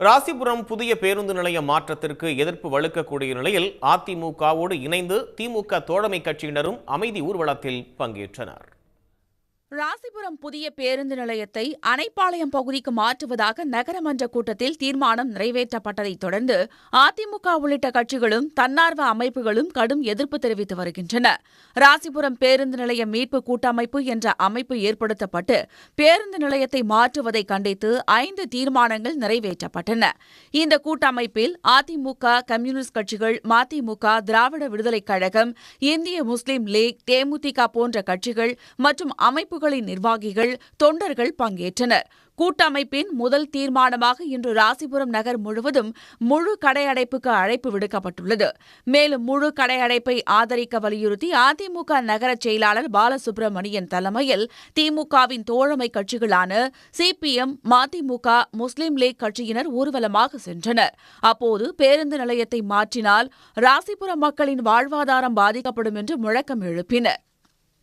ராசிபுரம் புதிய பேருந்து நிலைய மாற்றத்திற்கு எதிர்ப்பு வலுக்கக்கூடிய நிலையில் அதிமுகவோடு இணைந்து திமுக தோழமை கட்சியினரும் அமைதி ஊர்வலத்தில் பங்கேற்றனர். ராசிபுரம் புதிய பேருந்து நிலையத்தை அணைப்பாளையம் பகுதிக்கு மாற்றுவதாக நகரமன்ற கூட்டத்தில் தீர்மானம் நிறைவேற்றப்பட்டதைத் தொடர்ந்து அதிமுக உள்ளிட்ட கட்சிகளும் தன்னார்வ அமைப்புகளும் கடும் எதிர்ப்பு தெரிவித்து வருகின்றன. ராசிபுரம் பேருந்து நிலைய மீட்பு கூட்டமைப்பு என்ற அமைப்பு ஏற்படுத்தப்பட்டு பேருந்து நிலையத்தை மாற்றுவதை கண்டித்து ஐந்து தீர்மானங்கள் நிறைவேற்றப்பட்டன. இந்த கூட்டமைப்பில் அதிமுக கம்யூனிஸ்ட் கட்சிகள் மதிமுக திராவிட விடுதலைக் கழகம் இந்திய முஸ்லீம் லீக் தேமுதிக போன்ற கட்சிகள் மற்றும் அமைப்புகள் அமைப்புகளின் நிர்வாகிகள் தொண்டர்கள் பங்கேற்றனர். கூட்டமைப்பின் முதல் தீர்மானமாக இன்று ராசிபுரம் நகர் முழுவதும் முழு கடையடைப்புக்கு அழைப்பு விடுக்கப்பட்டுள்ளது. மேலும் முழு கடையடைப்பை ஆதரிக்க வலியுறுத்தி அதிமுக நகர செயலாளர் பாலசுப்ரமணியன் தலைமையில் திமுகவின் தோழமை கட்சிகளான சிபிஎம் மதிமுக முஸ்லிம் லீக் கட்சியினர் ஊர்வலமாக சென்றனர். அப்போது பேருந்து நிலையத்தை மாற்றினால் ராசிபுரம் மக்களின் வாழ்வாதாரம் பாதிக்கப்படும் என்று முழக்கம் எழுப்பினர்.